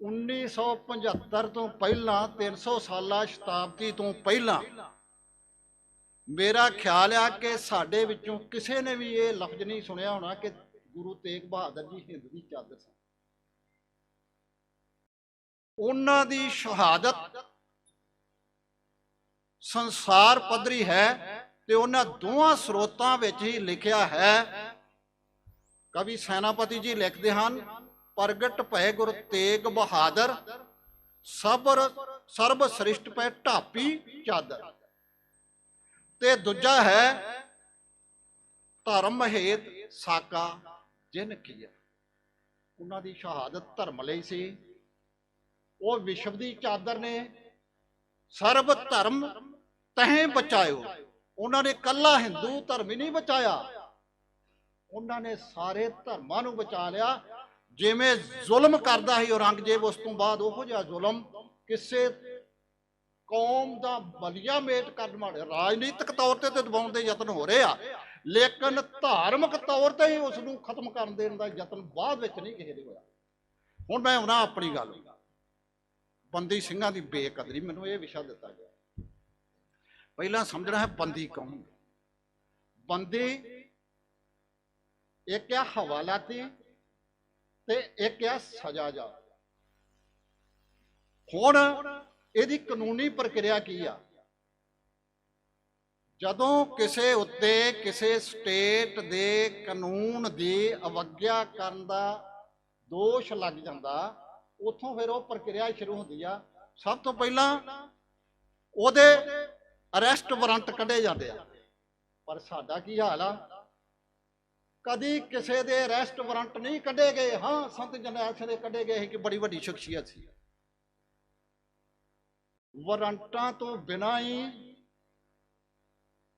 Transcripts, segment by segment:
1975 ਤੋਂ ਪਹਿਲਾਂ 300 ਸਾਲਾ ਸ਼ਤਾਬਦੀ ਤੋਂ ਪਹਿਲਾਂ, ਮੇਰਾ ਖਿਆਲ ਆ ਕਿ ਸਾਡੇ ਵਿੱਚੋਂ ਕਿਸੇ ਨੇ ਵੀ ਇਹ ਲਫ਼ਜ਼ ਨਹੀਂ ਸੁਣਿਆ ਹੋਣਾ ਕਿ ਗੁਰੂ ਤੇਗ ਬਹਾਦਰ ਜੀ ਹਿੰਦ ਦੀ ਚਾਦਰ ਸਨ। ਉਹਨਾਂ ਦੀ ਸ਼ਹਾਦਤ ਸੰਸਾਰ ਪੱਧਰੀ ਹੈ ਤੇ ਉਹਨਾਂ ਦੋਹਾਂ ਸਰੋਤਾਂ ਵਿੱਚ ਹੀ ਲਿਖਿਆ ਹੈ। ਕਵੀ ਸੈਨਾਪਤੀ ਜੀ ਲਿਖਦੇ ਹਨ ਪ੍ਰਗਟ ਭੈ ਗੁਰ ਤੇਗ ਬਹਾਦਰ, ਸਬਰ ਸਰਬ ਸ੍ਰਿਸ਼ਟ ਪੈ ਢਾਪੀ ਚਾਦਰ। ਤੇ ਦੂਜਾ ਹੈ, ਧਰਮ ਹੇਤ ਸਾਕਾ ਜਿਨ ਕੀਆ। ਉਹਨਾਂ ਦੀ ਸ਼ਹਾਦਤ ਧਰਮ ਲਈ ਸੀ। ਉਹ ਵਿਸ਼ਵ ਦੀ ਚਾਦਰ ਨੇ ਸਰਬ ਧਰਮ ਤਹੀਂ ਬਚਾਇਓ। ਉਹਨਾਂ ਨੇ ਕੱਲਾ ਹਿੰਦੂ ਧਰਮ ਹੀ ਨਹੀਂ ਬਚਾਇਆ। ਉਹਨਾਂ ਨੇ ਸਾਰੇ ਧਰਮਾਂ ਨੂੰ ਬਚਾ ਲਿਆ। ਜਿਵੇਂ ਜ਼ੁਲਮ ਕਰਦਾ ਸੀ ਔਰੰਗਜ਼ੇਬ, ਉਸ ਤੋਂ ਬਾਅਦ ਉਹੋ ਜਿਹਾ ਜ਼ੁਲਮ ਕਿਸੇ ਕੌਮ ਦਾ ਬਲੀਆ ਮੇਟ ਕਰਨ ਵਾਲੇ, ਰਾਜਨੀਤਿਕ ਤੌਰ ਤੇ ਤੇ ਦਬਾਉਣ ਦੇ ਯਤਨ ਹੋ ਰਹੇ ਆ, ਲੇਕਿਨ ਧਾਰਮਿਕ ਤੌਰ ਤੇ ਹੀ ਉਸ ਨੂੰ ਖਤਮ ਕਰਨ ਦੇਣ ਦਾ ਯਤਨ ਬਾਅਦ ਵਿੱਚ ਨਹੀਂ ਕਿਸੇ ਦੇ ਹੋਇਆ। ਹੁਣ ਮੈਂ ਉਹਨਾਂ ਆਪਣੀ ਗੱਲ। ਬੰਦੀ ਸਿੰਘਾਂ ਦੀ ਬੇਕਦਰੀ, ਮੈਨੂੰ ਇਹ ਵਿਸ਼ਾ ਦਿੱਤਾ ਗਿਆ। ਪਹਿਲਾਂ ਸਮਝਣਾ ਹੈ ਬੰਦੀ ਕੌਣ ਬੰਦੀ ਇੱਕ ਆ ਹਵਾਲਾਤੀ ਤੇ ਇੱਕ ਆ ਸਜ਼ਾ ਜਾ। ਹੁਣ ਇਹਦੀ ਕਾਨੂੰਨੀ ਪ੍ਰਕਿਰਿਆ ਕੀ ਆ? ਜਦੋਂ ਕਿਸੇ ਉੱਤੇ ਕਿਸੇ ਸਟੇਟ ਦੇ ਕਾਨੂੰਨ ਦੀ ਅਵਗਿਆ ਕਰਨ ਦਾ ਦੋਸ਼ ਲੱਗ ਜਾਂਦਾ, ਉਥੋਂ ਫਿਰ ਉਹ ਪ੍ਰਕਿਰਿਆ ਸ਼ੁਰੂ ਹੁੰਦੀ ਆ। ਸਭ ਤੋਂ ਪਹਿਲਾਂ ਉਹਦੇ ਅਰੈਸਟ ਵਾਰੰਟ ਕੱਢੇ ਜਾਂਦੇ ਆ। ਪਰ ਸਾਡਾ ਕੀ ਹਾਲ ਆ? ਕਦੀ ਕਿਸੇ ਦੇ ਅਰੈਸਟ ਵਾਰੰਟ ਨਹੀਂ ਕੱਢੇ ਗਏ। ਹਾਂ, ਸੰਤ ਜਰਨੈਲ ਸਿੰਘ ਦੇ ਕੱਢੇ ਗਏ ਕਿ ਬੜੀ ਵੱਡੀ ਸ਼ਖਸੀਅਤ ਸੀ। ਵਾਰੰਟਾਂ ਤੋਂ ਬਿਨਾਂ ਹੀ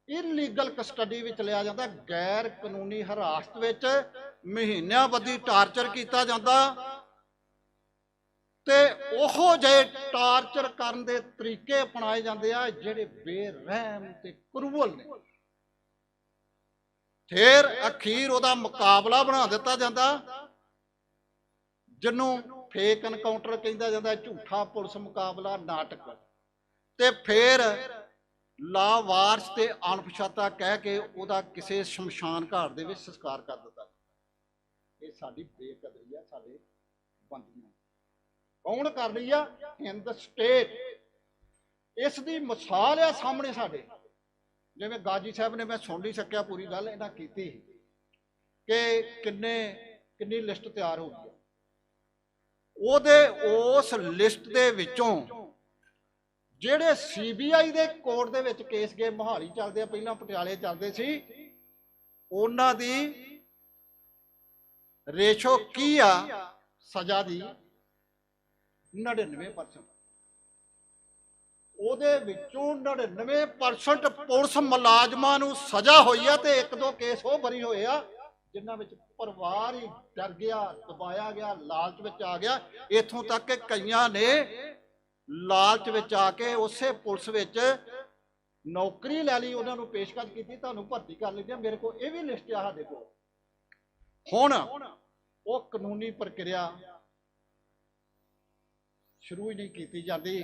ਇਲੀਗਲ ਕਸਟਡੀ ਵਿੱਚ ਲਿਆ ਜਾਂਦਾ ਗੈਰ ਕਾਨੂੰਨੀ ਹਰਾਸਤ ਵਿੱਚ ਮਹੀਨਿਆਂ ਬੱਧੀ ਟਾਰਚਰ ਕੀਤਾ ਜਾਂਦਾ ਤੇ ਉਹੋ ਜਿਹੇ ਟਾਰਚਰ ਕਰਨ ਦੇ ਤਰੀਕੇ ਅਪਣਾਏ ਜਾਂਦੇ ਆ ਜਿਹੜੇ ਬੇਰਹਿਮ ਤੇ ਕਰੂਵਲ ਨੇ। ਫਿਰ ਅਖੀਰ ਉਹਦਾ ਮੁਕਾਬਲਾ ਬਣਾ ਦਿੱਤਾ ਜਾਂਦਾ। ਜਿਹਨੂੰ ਫੇਕ ਐਨਕਾਊਂਟਰ ਕਹਿੰਦਾ ਜਾਂਦਾ, ਝੂਠਾ ਪੁਲਿਸ ਮੁਕਾਬਲਾ, ਨਾਟਕ। ਤੇ ਫਿਰ ਲਾਵਾਰਸ ਤੇ ਅਣਪਛਾਤਾ ਕਹਿ ਕੇ ਉਹਦਾ ਕਿਸੇ ਸ਼ਮਸ਼ਾਨ ਘਾਟ ਦੇ ਵਿੱਚ ਸੰਸਕਾਰ ਕਰ ਦਿੱਤਾ। ਇਹ ਸਾਡੀ ਬੇਕਦਰੀ ਆ, ਸਾਡੇ ਬੰਦੀਆਂ ਕੌਣ ਕਰ ਰਹੀ ਆ? ਹਿੰਦ ਸਟੇਟ ਇਸ ਦੀ ਮਿਸਾਲ ਆ ਸਾਹਮਣੇ ਸਾਡੇ। ਜਿਵੇਂ ਗਾਜੀ ਸਾਹਿਬ ਨੇ ਮੈਂ ਸੁਣ ਨਹੀਂ ਸਕਿਆ ਪੂਰੀ ਗੱਲ, ਇਹਨਾਂ ਕੀਤੀ ਕਿ ਕਿੰਨੇ, ਕਿੰਨੀ ਲਿਸਟ ਤਿਆਰ ਹੋ ਗਈ ਉਹਦੇ, ਉਸ ਲਿਸਟ ਦੇ ਵਿੱਚੋਂ ਜਿਹੜੇ ਸੀਬੀਆਈ ਦੇ ਕੋਰਟ ਦੇ ਵਿੱਚ ਕੇਸ ਗਏ, ਮੋਹਾਲੀ ਚੱਲਦੇ ਆ, ਪਹਿਲਾਂ ਪਟਿਆਲੇ ਚੱਲਦੇ ਸੀ, ਉਹਨਾਂ ਦੀ ਰੇਸ਼ੋ ਕੀ ਆ? ਸਜ਼ਾ ਦੀ 99% ਉਹਦੇ ਵਿੱਚੋਂ 99% ਪੁਲਿਸ ਮੁਲਾਜ਼ਮਾਂ ਨੂੰ ਸਜ਼ਾ ਹੋਈ ਆ ਤੇ ਇੱਕ ਦੋ ਕੇਸ ਉਹ ਬਰੀ ਹੋਏ ਆ, ਜਿਨ੍ਹਾਂ ਵਿੱਚ ਪਰਿਵਾਰ ਹੀ ਡਰ ਗਿਆ, ਦਬਾਇਆ ਗਿਆ, ਲਾਲਚ ਵਿੱਚ ਆ ਗਿਆ। ਇਥੋਂ ਤੱਕ ਕਿ ਕਈਆਂ ਨੇ ਲਾਲਚ ਵਿੱਚ ਆ ਕੇ ਉਸੇ ਪੁਲਿਸ ਵਿੱਚ ਨੌਕਰੀ ਲੈ ਲਈ, ਉਹਨਾਂ ਨੂੰ ਪੇਸ਼ਕਸ਼ ਕੀਤੀ, ਤੁਹਾਨੂੰ ਭਰਤੀ ਕਰ ਲੈਂਦੇ ਮੇਰੇ ਕੋਲ ਇਹ ਵੀ ਲਿਸਟ ਆ, ਸਾਡੇ ਕੋਲ। ਹੁਣ ਉਹ ਕਾਨੂੰਨੀ ਪ੍ਰਕਿਰਿਆ ਸ਼ੁਰੂ ਹੀ ਨਹੀਂ ਕੀਤੀ ਜਾਂਦੀ।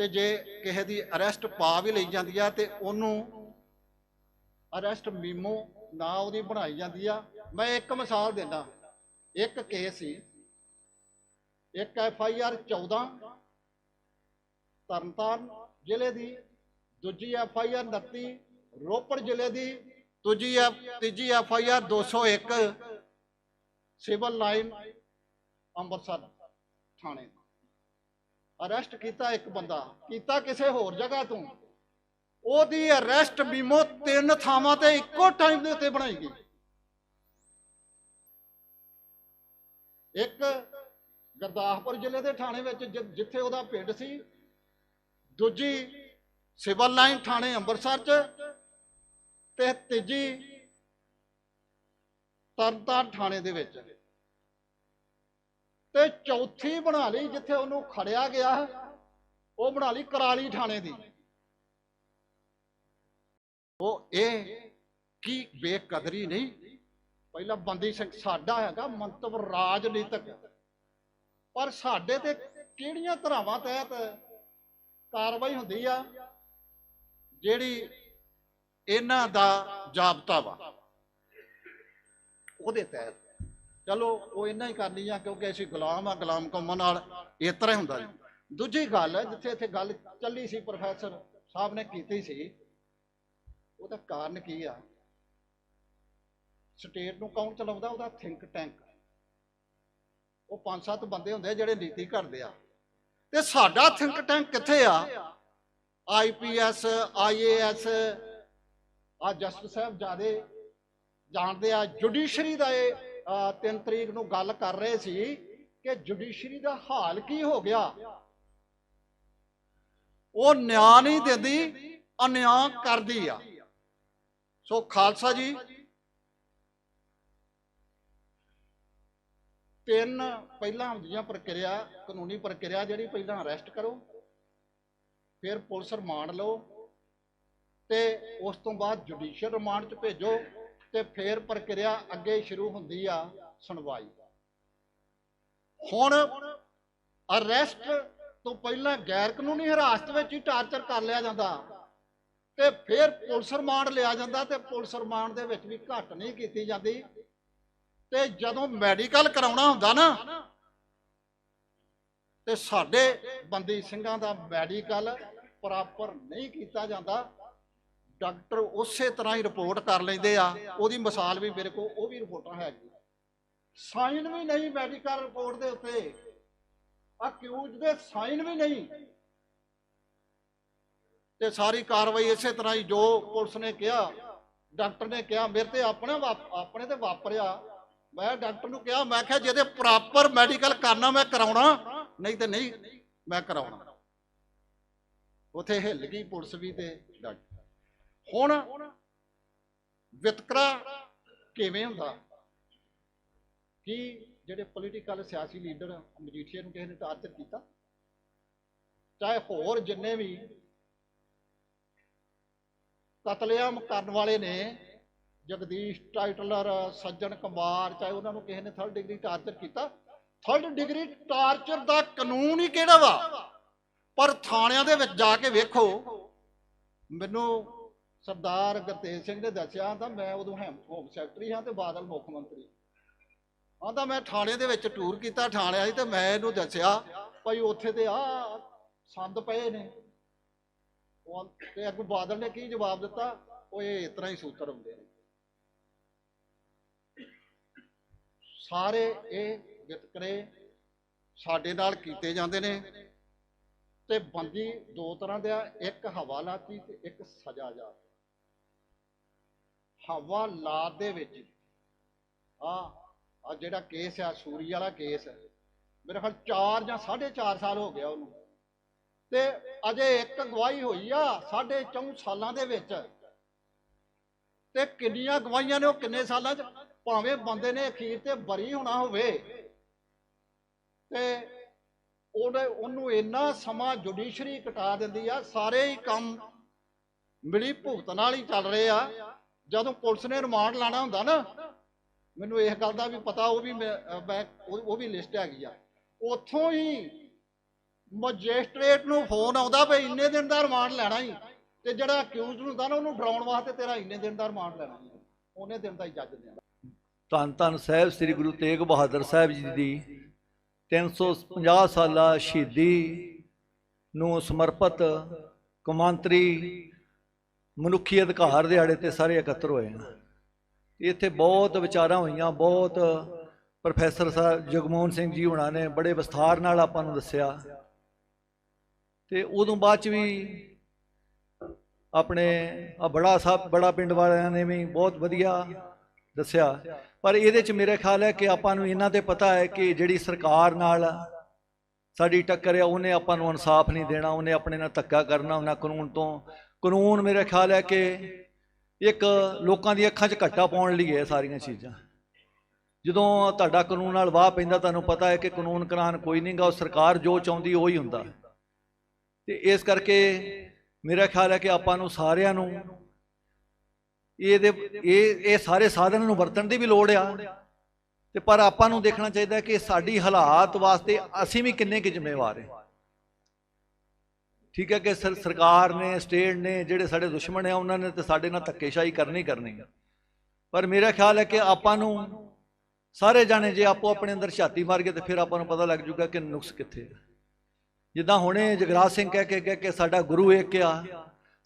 ਤੇ ਜੇ ਕਿਸੇ ਦੀ ਅਰੈਸਟ ਪਾ ਵੀ ਲਈ ਜਾਂਦੀ ਆ ਤੇ ਉਹਨੂੰ ਅਰੈਸਟ ਮੀਮੋ ਨਾ ਉਹਦੀ ਬਣਾਈ ਜਾਂਦੀ ਆ, ਮੈਂ ਇੱਕ ਮਿਸਾਲ ਦਿੰਦਾ। ਇੱਕ ਕੇਸ ਸੀ। ਇੱਕ ਐਫ ਆਈ ਆਰ 14 ਤਰਨਤਾਰਨ ਜ਼ਿਲ੍ਹੇ ਦੀ, ਦੂਜੀ ਐਫ ਆਈ ਆਰ 29 ਰੋਪੜ ਜ਼ਿਲ੍ਹੇ ਦੀ ਦੂਜੀ ਐਫ, ਤੀਜੀ F I R 201 civil line Amritsar ਥਾਣੇ ਅਰੈਸਟ ਕੀਤਾ ਇੱਕ ਬੰਦਾ, ਕੀਤਾ ਕਿਸੇ ਹੋਰ ਜਗ੍ਹਾ ਤੋਂ। ਉਹਦੀ ਅਰੈਸਟ ਮੀਮੋ ਤਿੰਨ ਥਾਵਾਂ ਤੇ ਇੱਕੋ ਟਾਈਮ ਦੇ ਉੱਤੇ ਬਣਾਈ ਗਈ। ਇੱਕ ਗੁਰਦਾਸਪੁਰ ਜ਼ਿਲ੍ਹੇ ਦੇ ਥਾਣੇ ਵਿੱਚ ਜਿੱਥੇ ਉਹਦਾ ਪਿੰਡ ਸੀ। ਦੂਜੀ ਸਿਵਲ ਲਾਈਨ ਥਾਣੇ ਅੰਮ੍ਰਿਤਸਰ ਚ ਤੇ ਤੀਜੀ ਤਰਨਤਾਰਨ ਥਾਣੇ ਦੇ ਵਿੱਚ। ਤੇ ਚੌਥੀ ਬਣਾ ਲਈ ਜਿੱਥੇ ਉਹਨੂੰ ਖੜਿਆ ਗਿਆ, ਉਹ ਬਣਾ ਲਈ ਕਰਾਲੀ ਥਾਣੇ ਦੀ। ਉਹ ਇਹ ਕੀ ਬੇਕਦਰੀ ਨਹੀਂ? ਪਹਿਲਾਂ ਬੰਦੀ ਸਿੰਘ ਸਾਡਾ ਹੈਗਾ, ਮੰਤਵ ਰਾਜਨੀਤਿਕ। ਪਰ ਸਾਡੇ ਤੇ ਕਿਹੜੀਆਂ ਧਰਾਵਾਂ ਤਹਿਤ ਕਾਰਵਾਈ ਹੁੰਦੀ ਆ, ਜਿਹੜੀ ਇਹਨਾਂ ਦਾ ਜਾਬਤਾ ਵਾ? ਉਹਦੇ ਤਹਿਤ। ਚਲੋ, ਉਹ ਇੰਨਾ ਹੀ ਕਰਨੀ ਆ, ਕਿਉਂਕਿ ਅਸੀਂ ਗੁਲਾਮ ਆ, ਗੁਲਾਮ ਕੌਮਾਂ ਨਾਲ ਇਸ ਤਰ੍ਹਾਂ ਹੁੰਦਾ ਜੀ। ਦੂਜੀ ਗੱਲ ਜਿੱਥੇ ਇੱਥੇ ਗੱਲ ਚੱਲੀ ਸੀ, ਪ੍ਰੋਫੈਸਰ ਸਾਹਿਬ ਨੇ ਕੀਤੀ ਸੀ, ਉਹਦਾ ਕਾਰਨ ਕੀ ਆ? ਸਟੇਟ ਨੂੰ ਕੌਣ ਚਲਾਉਂਦਾ? ਉਹਦਾ ਥਿੰਕ ਟੈਂਕ ਉਹ ਪੰਜ ਸੱਤ ਬੰਦੇ ਹੁੰਦੇ ਆ, ਜਿਹੜੇ ਨੀਤੀ ਘੜਦੇ ਆ। ਤੇ ਸਾਡਾ ਥਿੰਕ ਟੈਂਕ ਕਿੱਥੇ ਆ? ਆਈਪੀਐਸ ਆਈਏਐਸ ਆ ਜਸਟਿਸ ਸਾਹਿਬ ਜਿਆਦੇ ਜਾਣਦੇ ਆ, ਜੁਡੀਸ਼ਰੀ ਦਾ ਇਹ ਅਹ, ਤਿੰਨ ਤਰੀਕ ਨੂੰ ਗੱਲ ਕਰ ਰਹੇ ਸੀ ਕਿ ਜੁਡੀਸ਼ਰੀ ਦਾ ਹਾਲ ਕੀ ਹੋ ਗਿਆ? ਉਹ ਨਿਆਂ ਨਹੀਂ ਦਿੰਦੀ ਅਨਿਆਂ ਕਰਦੀ ਆ। ਸੋ ਖਾਲਸਾ ਜੀ ਤਿੰਨ ਪਹਿਲਾਂ ਹੁੰਦੀਆਂ ਪ੍ਰਕਿਰਿਆ ਕਾਨੂੰਨੀ ਪ੍ਰਕਿਰਿਆ ਜਿਹੜੀ ਪਹਿਲਾਂ ਅਰੈਸਟ ਕਰੋ ਫਿਰ ਪੁਲਿਸ ਰਿਮਾਂਡ ਲਓ ਤੇ ਉਸ ਤੋਂ ਬਾਅਦ ਜੁਡੀਸ਼ੀਅਲ ਰਿਮਾਂਡ 'ਚ ਭੇਜੋ। ਤੇ ਫਿਰ ਪ੍ਰਕਿਰਿਆ ਅੱਗੇ ਸ਼ੁਰੂ ਹੁੰਦੀ ਆ ਸੁਣਵਾਈ। ਹੁਣ ਅਰੈਸਟ ਤੋਂ ਪਹਿਲਾਂ ਗੈਰ ਕਾਨੂੰਨੀ ਹਿਰਾਸਤ ਵਿੱਚ ਹੀ ਟਾਰਚਰ ਕਰ ਲਿਆ ਜਾਂਦਾ ਤੇ ਫਿਰ ਪੁਲਿਸ ਰਿਮਾਂਡ ਲਿਆ ਜਾਂਦਾ ਤੇ ਪੁਲਿਸ ਰਿਮਾਂਡ ਦੇ ਵਿੱਚ ਵੀ ਘੱਟ ਨਹੀਂ ਕੀਤੀ ਜਾਂਦੀ। ਤੇ ਜਦੋਂ ਮੈਡੀਕਲ ਕਰਾਉਣਾ ਹੁੰਦਾ ਨਾ, ਤੇ ਸਾਡੇ ਬੰਦੀ ਸਿੰਘਾਂ ਦਾ ਮੈਡੀਕਲ ਪ੍ਰੋਪਰ ਨਹੀਂ ਕੀਤਾ ਜਾਂਦਾ। ਡਾਕਟਰ ਉਸੇ ਤਰ੍ਹਾਂ ਹੀ ਰਿਪੋਰਟ ਕਰ ਲੈਂਦੇ ਆ। ਉਹਦੀ ਮਿਸਾਲ ਵੀ ਮੇਰੇ ਕੋਲ, ਉਹ ਵੀ ਰਿਪੋਰਟਾਂ ਹੈਗੀ। ਸਾਈਨ ਵੀ ਨਹੀਂ ਮੈਡੀਕਲ ਰਿਪੋਰਟ ਦੇ ਉੱਤੇ। ਅਕਿਊਜ਼ ਦੇ ਸਾਈਨ ਵੀ ਨਹੀਂ। ਤੇ ਸਾਰੀ ਕਾਰਵਾਈ ਇਸੇ ਤਰ੍ਹਾਂ ਹੀ ਜੋ ਪੁਲਿਸ ਨੇ ਕਿਹਾ, ਡਾਕਟਰ ਨੇ ਕਿਹਾ, ਮੇਰੇ ਤੇ ਆਪਣੇ ਆਪਣੇ ਤੇ ਵਾਪਰਿਆ। ਮੈਂ ਡਾਕਟਰ ਨੂੰ ਕਿਹਾ, ਮੈਂ ਕਿਹਾ ਜਿਹਦੇ ਪ੍ਰੋਪਰ ਮੈਡੀਕਲ ਕਰਨਾ, ਮੈਂ ਕਰਾਉਣਾ। ਨਹੀਂ ਤੇ ਨਹੀਂ, ਮੈਂ ਕਰਾਉਣਾ। ਉਥੇ ਹਿੱਲ ਗਈ ਪੁਲਿਸ ਵੀ ਤੇ ਡਾਕਟਰ। ਹੁਣ ਵਿਤਕਰਾ ਕਿਵੇਂ ਹੁੰਦਾ? ਕਿ ਜਿਹੜੇ ਪੋਲੀਟੀਕਲ ਸਿਆਸੀ ਲੀਡਰ ਮਜੀਠੀਆ ਨੂੰ ਕਿਸੇ ਨੇ ਟਾਰਚਰ ਕੀਤਾ? ਚਾਹੇ ਹੋਰ ਜਿੰਨੇ ਵੀ ਕਤਲੇਆਮ ਕਰਨ ਵਾਲੇ ਨੇ, ਜਗਦੀਸ਼, ਟਾਈਟਲਰ, ਸੱਜਣ ਕੁਮਾਰ ਚਾਹੇ ਉਹਨਾਂ ਨੂੰ ਕਿਸੇ ਨੇ ਥਰਡ ਡਿਗਰੀ ਟਾਰਚਰ ਕੀਤਾ ਥਰਡ ਡਿਗਰੀ ਟਾਰਚਰ ਦਾ ਕਾਨੂੰਨ ਹੀ ਕਿਹੜਾ ਵਾ? ਪਰ ਥਾਣਿਆਂ ਦੇ ਵਿੱਚ ਜਾ ਕੇ ਵੇਖੋ, ਮੈਨੂੰ ਸਰਦਾਰ ਗੁਰਤੇਜ ਸਿੰਘ ਨੇ ਦੱਸਿਆ ਤਾਂ ਮੈਂ ਉਦੋਂ ਹੋਮ ਸੈਕਟਰੀ ਹਾਂ ਤੇ ਬਾਦਲ ਮੁੱਖ ਮੰਤਰੀ। ਆਂਦਾ ਮੈਂ ਥਾਣੇ ਦੇ ਵਿੱਚ ਟੂਰ ਕੀਤਾ, ਥਾਣੇ ਆਈ ਤੇ ਮੈਂ ਇਹਨੂੰ ਦੱਸਿਆ ਭਾਈ ਉੱਥੇ ਤੇ ਆ ਸੰਦ ਪਏ ਨੇ। ਉਹ ਤੇ ਅੱਗੋਂ ਬਾਦਲ ਨੇ ਕੀ ਜਵਾਬ ਦਿੱਤਾ? ਉਹ ਇਹ ਇਸ ਤਰ੍ਹਾਂ ਹੀ ਸੂਤਰ ਹੁੰਦੇ ਨੇ। ਸਾਰੇ ਇਹ ਵਿਤਕਰੇ ਸਾਡੇ ਨਾਲ ਕੀਤੇ ਜਾਂਦੇ ਨੇ ਤੇ ਬੰਦੀ ਦੋ ਤਰ੍ਹਾਂ ਦੇ ਆ, ਇੱਕ ਹਵਾਲਾਤੀ ਤੇ ਇੱਕ ਸਜ਼ਾ ਜਾ ਹਵਾਲਾਤ ਦੇ ਵਿੱਚ। ਆ ਆ ਜਿਹੜਾ ਕੇਸ ਆ, ਸੂਰੀ ਵਾਲਾ ਕੇਸ। ਮੇਰੇ ਖਿਆਲ 4 ਜਾਂ 4.5 ਸਾਲ ਹੋ ਗਿਆ ਉਹਨੂੰ। ਤੇ ਅਜੇ ਇੱਕ ਗਵਾਹੀ ਹੋਈ ਆ ਸਾਢੇ ਚੌਂ ਸਾਲਾਂ ਦੇ ਵਿੱਚ। ਤੇ ਕਿੰਨੀਆਂ ਗਵਾਹੀਆਂ ਨੇ ਉਹ ਕਿੰਨੇ ਸਾਲਾਂ ਚ? ਭਾਵੇਂ ਬੰਦੇ ਨੇ ਅਖੀਰ ਤੇ ਬਰੀ ਹੋਣਾ ਹੋਵੇ। ਤੇ ਉਹਨੇ ਉਹਨੂੰ ਇੰਨਾ ਸਮਾਂ ਜੁਡੀਸ਼ਰੀ ਕਟਾ ਦਿੰਦੀ ਆ, ਸਾਰੇ ਹੀ ਕੰਮ ਮਿਲੀ ਭੁਗਤ ਨਾਲ ਹੀ ਚੱਲ ਰਹੇ ਆ। ਜਦੋਂ ਪੁਲਿਸ ਨੇ ਰਿਮਾਂਡ ਲਾਣਾ ਹੁੰਦਾ ਨਾ, ਮੈਨੂੰ ਇਸ ਗੱਲ ਦਾ ਵੀ ਪਤਾ, ਉਹ ਵੀ ਮੈਂ ਉਹ ਵੀ ਲਿਸਟ ਹੈਗੀ ਆ। ਉੱਥੋਂ ਹੀ ਮੈਜਿਸਟ੍ਰੇਟ ਨੂੰ ਫੋਨ ਆਉਂਦਾ ਵੀ ਇੰਨੇ ਦਿਨ ਦਾ ਰਿਮਾਂਡ ਲੈਣਾ ਹੀ ਤੇ ਜਿਹੜਾ ਅਕਿਊਜ਼ਡ ਹੁੰਦਾ ਨਾ, ਉਹਨੂੰ ਡਰਾਉਣ ਵਾਸਤੇ ਤੇਰਾ ਇੰਨੇ ਦਿਨ ਦਾ ਰਿਮਾਂਡ ਲੈਣਾ ਹੀ ਉਹਨੇ ਦਿਨ ਦਾ ਹੀ ਜੱਜ ਦੇਣਾ। ਧੰਨ ਧੰਨ ਸਾਹਿਬ, ਸ੍ਰੀ ਗੁਰੂ ਤੇਗ ਬਹਾਦਰ ਸਾਹਿਬ ਜੀ ਦੀ 350 ਸਾਲਾ ਸ਼ਹੀਦੀ ਨੂੰ ਸਮਰਪਿਤ ਕੌਮਾਂਤਰੀ ਮਨੁੱਖੀ ਅਧਿਕਾਰ ਦਿਹਾੜੇ ਤੇ ਸਾਰੇ ਇਕੱਤਰ ਹੋਏ ਨੇ। ਇੱਥੇ ਬਹੁਤ ਵਿਚਾਰਾਂ ਹੋਈਆਂ, ਬਹੁਤ ਪ੍ਰੋਫੈਸਰ ਸਾਹਿਬ ਜਗਮੋਹਨ ਸਿੰਘ ਜੀ ਹੁਣਾਂ ਨੇ ਬੜੇ ਵਿਸਥਾਰ ਨਾਲ ਆਪਾਂ ਨੂੰ ਦੱਸਿਆ। ਤੇ ਉਦੋਂ ਬਾਅਦ ਚ ਵੀ ਆਪਣੇ ਆ ਬੜਾ ਸਾਹਿਬ ਬੜਾ ਪਿੰਡ ਵਾਲਿਆਂ ਨੇ ਵੀ ਬਹੁਤ ਵਧੀਆ ਦੱਸਿਆ। ਪਰ ਇਹਦੇ ਚ ਮੇਰੇ ਖਿਆਲ ਹੈ ਕਿ ਆਪਾਂ ਨੂੰ ਇਹਨਾਂ ਤੇ ਪਤਾ ਹੈ ਕਿ ਜਿਹੜੀ ਸਰਕਾਰ ਨਾਲ ਸਾਡੀ ਟੱਕਰ ਹੈ, ਉਹਨੇ ਆਪਾਂ ਨੂੰ ਇਨਸਾਫ ਨਹੀਂ ਦੇਣਾ, ਉਹਨੇ ਆਪਣੇ ਨਾਲ ਧੱਕਾ ਕਰਨਾ, ਉਹਨਾਂ ਕਾਨੂੰਨ ਤੋਂ ਕਾਨੂੰਨ ਮੇਰੇ ਖਿਆਲ ਹੈ ਕਿ ਇੱਕ ਲੋਕਾਂ ਦੀ ਅੱਖਾਂ 'ਚ ਘੱਟਾ ਪਾਉਣ ਲਈ ਹੈ ਸਾਰੀਆਂ ਚੀਜ਼ਾਂ। ਜਦੋਂ ਤੁਹਾਡਾ ਕਾਨੂੰਨ ਨਾਲ ਵਾਹ ਪੈਂਦਾ, ਤੁਹਾਨੂੰ ਪਤਾ ਹੈ ਕਿ ਕਾਨੂੰਨ ਕਰਾਨ ਕੋਈ ਨਹੀਂਗਾ ਉਹ ਸਰਕਾਰ ਜੋ ਚਾਹੁੰਦੀ ਉਹੀ ਹੁੰਦਾ। ਤੇ ਇਸ ਕਰਕੇ ਮੇਰਾ ਖਿਆਲ ਹੈ ਕਿ ਆਪਾਂ ਨੂੰ ਸਾਰਿਆਂ ਨੂੰ ਇਹਦੇ, ਇਹ ਇਹ ਸਾਰੇ ਸਾਧਨ ਨੂੰ ਵਰਤਣ ਦੀ ਵੀ ਲੋੜ ਆ। ਤੇ ਪਰ ਆਪਾਂ ਨੂੰ ਦੇਖਣਾ ਚਾਹੀਦਾ ਕਿ ਸਾਡੀ ਹਾਲਾਤ ਵਾਸਤੇ ਅਸੀਂ ਵੀ ਕਿੰਨੇ ਕੁ ਜ਼ਿੰਮੇਵਾਰ ਹਾਂ। ਠੀਕ ਹੈ ਕਿ ਸਰਕਾਰ ਨੇ, ਸਟੇਟ ਨੇ ਜਿਹੜੇ ਸਾਡੇ ਦੁਸ਼ਮਣ ਆ, ਉਹਨਾਂ ਨੇ ਤੇ ਸਾਡੇ ਨਾਲ ਧੱਕੇਸ਼ਾਹੀ ਕਰਨੀ ਕਰਨੀ ਹੈ ਪਰ ਮੇਰਾ ਖਿਆਲ ਹੈ ਕਿ ਆਪਾਂ ਨੂੰ ਸਾਰੇ ਜਾਣੇ ਜੇ ਆਪੋ ਆਪਣੇ ਅੰਦਰ ਛਾਤੀ ਮਾਰ ਕੇ ਤੇ ਫਿਰ ਆਪਾਂ ਨੂੰ ਪਤਾ ਲੱਗ ਜੂਗਾ ਕਿ ਨੁਕਸ ਕਿੱਥੇ ਹੈ ਜਿੱਦਾਂ ਹੁਣੇ ਜਗਰਾਜ ਸਿੰਘ ਕਹਿ ਕੇ ਕਹਿ ਕੇ ਸਾਡਾ ਗੁਰੂ ਇੱਕ ਆ,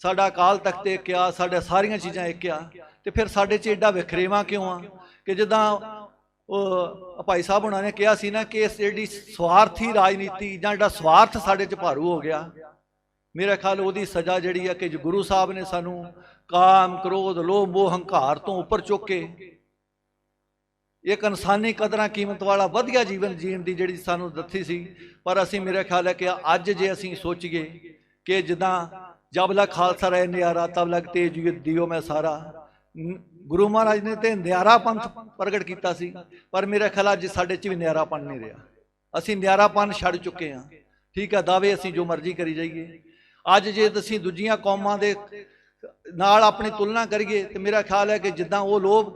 ਸਾਡਾ ਅਕਾਲ ਤਖਤ ਇੱਕ ਆ, ਸਾਡੇ ਸਾਰੀਆਂ ਚੀਜ਼ਾਂ ਇੱਕ ਆ, ਤੇ ਫਿਰ ਸਾਡੇ 'ਚ ਐਡਾ ਵਿਖਰੇਵਾ ਕਿਉਂ ਆ? ਕਿ ਜਿੱਦਾਂ ਉਹ ਭਾਈ ਸਾਹਿਬ ਉਹਨਾਂ ਨੇ ਕਿਹਾ ਸੀ ਨਾ ਕਿ ਇਸ ਜਿਹੜੀ ਸਵਾਰਥੀ ਰਾਜਨੀਤੀ ਜਾਂ ਜਿਹੜਾ ਸਵਾਰਥ ਸਾਡੇ 'ਚ ਭਾਰੂ ਹੋ ਗਿਆ ਮੇਰਾ ਖਿਆਲ ਉਹਦੀ ਸਜ਼ਾ ਜਿਹੜੀ ਆ ਕਿ ਗੁਰੂ ਸਾਹਿਬ ਨੇ ਸਾਨੂੰ ਕਾਮ, ਕ੍ਰੋਧ, ਲੋਭ, ਮੋਹ, ਹੰਕਾਰ ਤੋਂ ਉੱਪਰ ਚੁੱਕ। ਕੇ ਇੱਕ ਇਨਸਾਨੀ ਕਦਰਾਂ ਕੀਮਤ ਵਾਲਾ ਵਧੀਆ ਜੀਵਨ ਜੀਣ ਦੀ ਜਿਹੜੀ ਸਾਨੂੰ ਦਿੱਤੀ ਸੀ, ਪਰ ਅਸੀਂ ਮੇਰਾ ਖਿਆਲ ਹੈ ਕਿ ਅੱਜ ਜੇ ਅਸੀਂ ਸੋਚੀਏ ਕਿ ਜਿੱਦਾਂ ਜਬ ਲਗ ਖਾਲਸਾ ਰਹੇ ਨਿਆਰਾ, ਤਬ ਲਗ ਤੇਜ ਯੁੱਧ ਦਿਓ ਮੈਂ ਸਾਰਾ। ਗੁਰੂ ਮਹਾਰਾਜ ਨੇ ਤੇ ਨਿਆਰਾ ਪੰਥ ਪ੍ਰਗਟ ਕੀਤਾ ਸੀ, ਪਰ ਮੇਰਾ ਖਿਆਲ ਅੱਜ ਸਾਡੇ 'ਚ ਵੀ ਨਿਆਰਾਪਨ ਨਹੀਂ ਰਿਹਾ। ਅਸੀਂ ਨਿਆਰਾਪਨ ਛੱਡ ਚੁੱਕੇ ਹਾਂ। ਠੀਕ ਹੈ, ਦਾਅਵੇ ਅਸੀਂ ਜੋ ਮਰਜ਼ੀ ਕਰੀ ਜਾਈਏ। ਅੱਜ ਜੇ ਤੁਸੀਂ ਦੂਜੀਆਂ ਕੌਮਾਂ ਦੇ ਨਾਲ ਆਪਣੀ ਤੁਲਨਾ ਕਰੀਏ ਤੇ ਮੇਰਾ ਖਿਆਲ ਹੈ ਕਿ ਜਿੱਦਾਂ ਉਹ ਲੋਕ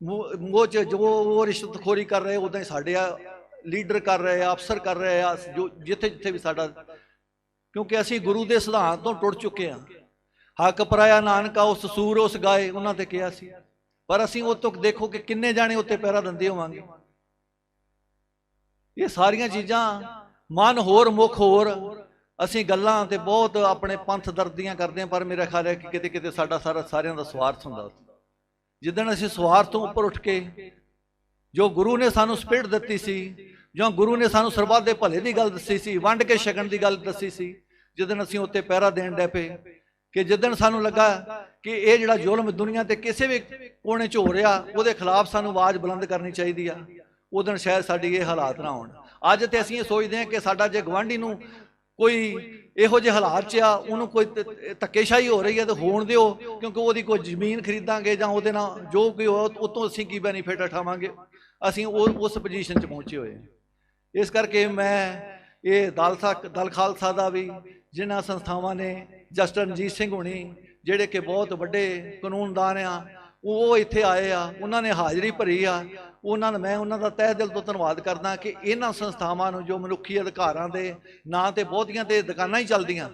ਮੂੰਹ 'ਚ ਜੋ ਉਹ ਰਿਸ਼ਵਤਖੋਰੀ ਕਰ ਰਹੇ ਉਦਾਂ ਹੀ ਸਾਡੇ ਆ ਲੀਡਰ ਕਰ ਰਹੇ ਆ, ਅਫਸਰ ਕਰ ਰਹੇ ਆ, ਜੋ ਜਿੱਥੇ ਜਿੱਥੇ ਵੀ ਸਾਡਾ, ਕਿਉਂਕਿ ਅਸੀਂ ਗੁਰੂ ਦੇ ਸਿਧਾਂਤ ਤੋਂ ਟੁੱਟ ਚੁੱਕੇ ਹਾਂ ਹੱਕ ਪਰਾਇਆ ਨਾਨਕਾ ਉਸ ਸੂਰ ਉਸ ਗਾਏ, ਉਹਨਾਂ ਤੇ ਕਿਹਾ ਸੀ। ਪਰ ਅਸੀਂ ਉਹ ਤੋਂ ਦੇਖੋ ਕਿ ਕਿੰਨੇ ਜਾਣੇ ਉੱਤੇ ਪਹਿਰਾ ਦਿੰਦੇ ਹੋਵਾਂਗੇ। ਇਹ ਸਾਰੀਆਂ ਚੀਜ਼ਾਂ ਮਨ ਹੋਰ ਮੁਖ ਹੋਰ ਅਸੀਂ ਗੱਲਾਂ ਤੇ ਬਹੁਤ ਆਪਣੇ ਪੰਥ ਦਰਦੀਆਂ ਕਰਦੇ ਹਾਂ, ਪਰ ਮੇਰਾ ਖਿਆਲ ਹੈ ਕਿ ਕਿਤੇ ਕਿਤੇ ਸਾਡਾ ਸਾਰਾ ਸਾਰਿਆਂ ਦਾ ਸਵਾਰਥ ਹੁੰਦਾ ਜਿੱਦਣ ਅਸੀਂ ਸਵਾਰਥ ਤੋਂ ਉੱਪਰ ਉੱਠ ਕੇ ਜੋ ਗੁਰੂ ਨੇ ਸਾਨੂੰ ਸਪਿਰਟ ਦਿੱਤੀ ਸੀ, ਜੋ ਗੁਰੂ ਨੇ ਸਾਨੂੰ ਸਰਬੱਤ ਦੇ ਭਲੇ ਦੀ ਗੱਲ ਦੱਸੀ ਸੀ, ਵੰਡ ਕੇ ਛਕਣ ਦੀ ਗੱਲ ਦੱਸੀ ਸੀ ਜਿੱਦਣ ਅਸੀਂ ਉੱਤੇ ਪਹਿਰਾ ਦੇਣ ਡੈ ਪਏ ਕਿ ਜਿੱਦਣ ਸਾਨੂੰ ਲੱਗਾ ਕਿ ਇਹ ਜਿਹੜਾ ਜ਼ੁਲਮ ਦੁਨੀਆ ਤੇ ਕਿਸੇ ਵੀ ਕੋਨੇ 'ਚ ਹੋ ਰਿਹਾ, ਉਹਦੇ ਖਿਲਾਫ ਸਾਨੂੰ ਆਵਾਜ਼ ਬੁਲੰਦ ਕਰਨੀ ਚਾਹੀਦੀ ਆ ਉਦੋਂ ਸ਼ਾਇਦ ਸਾਡੀ ਇਹ ਹਾਲਾਤ ਨਾ ਹੋਣ। ਅੱਜ ਤੇ ਅਸੀਂ ਇਹ ਸੋਚਦੇ ਹਾਂ ਕਿ ਸਾਡਾ ਜੇ ਗਵਾਂਢੀ ਨੂੰ ਕੋਈ ਇਹੋ ਜਿਹੇ ਹਾਲਾਤ 'ਚ ਆ, ਉਹਨੂੰ ਕੋਈ ਧੱਕੇਸ਼ਾਹੀ ਹੋ ਰਹੀ ਹੈ ਤੇ ਹੋਣ ਦਿਓ, ਕਿਉਂਕਿ ਉਹਦੀ ਕੋਈ ਜ਼ਮੀਨ ਖਰੀਦਾਂਗੇ ਜਾਂ ਉਹਦੇ ਨਾਲ ਜੋ ਕੋਈ ਹੋ ਉਤੋਂ ਅਸੀਂ ਕੀ ਬੈਨੀਫਿਟ ਉਠਾਵਾਂਗੇ? ਅਸੀਂ ਉਹ, ਉਸ ਪੋਜੀਸ਼ਨ 'ਚ ਪਹੁੰਚੇ ਹੋਏ ਹਾਂ। ਇਸ ਕਰਕੇ ਮੈਂ ਇਹ ਦਲ ਸਕ ਦਲ ਖਾਲਸਾ ਦਾ ਵੀ ਜਿਨ੍ਹਾਂ ਸੰਸਥਾਵਾਂ ਨੇ ਜਸਟਿਸ ਰਣਜੀਤ ਸਿੰਘ ਹੁਣੀ, ਜਿਹੜੇ ਕਿ ਬਹੁਤ ਵੱਡੇ ਕਾਨੂੰਨਦਾਨ ਆ ਉਹ ਇੱਥੇ ਆਏ ਆ, ਉਹਨਾਂ ਨੇ ਹਾਜ਼ਰੀ ਭਰੀ ਆ। ਉਹਨਾਂ ਦਾ ਮੈਂ ਉਹਨਾਂ ਦਾ ਤਹਿ ਦਿਲ ਤੋਂ ਧੰਨਵਾਦ ਕਰਦਾ ਕਿ ਇਹਨਾਂ ਸੰਸਥਾਵਾਂ ਨੂੰ ਜੋ ਮਨੁੱਖੀ ਅਧਿਕਾਰਾਂ ਦੇ ਨਾਂ ਤੇ ਬਹੁਤੀਆਂ ਤੇ ਦੁਕਾਨਾਂ ਹੀ ਚੱਲਦੀਆਂ।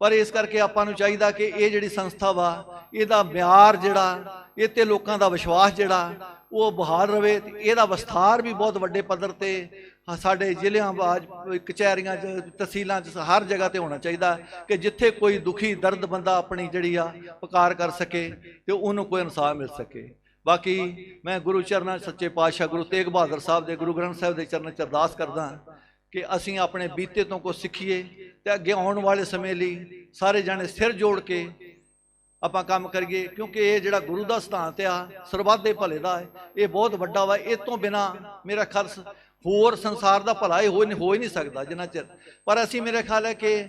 ਪਰ ਇਸ ਕਰਕੇ ਆਪਾਂ ਨੂੰ ਚਾਹੀਦਾ ਕਿ ਇਹ ਜਿਹੜੀ ਸੰਸਥਾ ਵਾ, ਇਹਦਾ ਮਿਆਰ ਜਿਹੜਾ, ਇਹ ਤੇ ਲੋਕਾਂ ਦਾ ਵਿਸ਼ਵਾਸ ਜਿਹੜਾ ਉਹ ਬਹਾਲ ਰਵੇ ਤੇ ਇਹਦਾ ਵਿਸਥਾਰ ਵੀ ਬਹੁਤ ਵੱਡੇ ਪੱਧਰ ਤੇ ਹਾਂ, ਸਾਡੇ ਜ਼ਿਲ੍ਹਿਆਂ ਬਾਜ ਕਚਹਿਰੀਆਂ 'ਚ ਤਹਿਸੀਲਾਂ 'ਚ ਹਰ ਜਗ੍ਹਾ ਤੇ ਹੋਣਾ ਚਾਹੀਦਾ ਕਿ ਜਿੱਥੇ ਕੋਈ ਦੁਖੀ ਦਰਦ ਬੰਦਾ ਆਪਣੀ ਜਿਹੜੀ ਆ ਪੁਕਾਰ ਕਰ ਸਕੇ ਤੇ ਉਹਨੂੰ ਕੋਈ ਇਨਸਾਫ ਮਿਲ ਸਕੇ। ਬਾਕੀ ਮੈਂ ਗੁਰੂ ਚਰਨਾਂ 'ਚ ਸੱਚੇ ਪਾਤਸ਼ਾਹ ਗੁਰੂ ਤੇਗ ਬਹਾਦਰ ਸਾਹਿਬ ਦੇ ਗੁਰੂ ਗ੍ਰੰਥ ਸਾਹਿਬ ਦੇ ਚਰਨਾਂ 'ਚ ਅਰਦਾਸ ਕਰਦਾ ਕਿ ਅਸੀਂ ਆਪਣੇ ਬੀਤੇ ਤੋਂ ਕੁਝ ਸਿੱਖੀਏ ਤੇ ਅੱਗੇ ਆਉਣ ਵਾਲੇ ਸਮੇਂ ਲਈ ਸਾਰੇ ਜਾਣੇ ਸਿਰ ਜੋੜ ਕੇ ਆਪਾਂ ਕੰਮ ਕਰੀਏ, ਕਿਉਂਕਿ ਇਹ ਜਿਹੜਾ ਗੁਰੂ ਦਾ ਸਿਧਾਂਤ ਆ, ਸਰਬੱਤ ਦੇ ਭਲੇ ਦਾ ਹੈ, ਇਹ ਬਹੁਤ ਵੱਡਾ ਵਾ, ਇਹ ਤੋਂ ਬਿਨਾ ਮੇਰਾ ਖਿਆਲ ਹੋਰ ਸੰਸਾਰ ਦਾ ਭਲਾ ਇਹ ਹੋ ਨਹੀਂ, ਹੋ ਹੀ ਨਹੀਂ ਸਕਦਾ ਜਿੰਨਾ ਚਿਰ। ਪਰ ਅਸੀਂ ਮੇਰੇ ਖਿਆਲ ਹੈ ਕਿ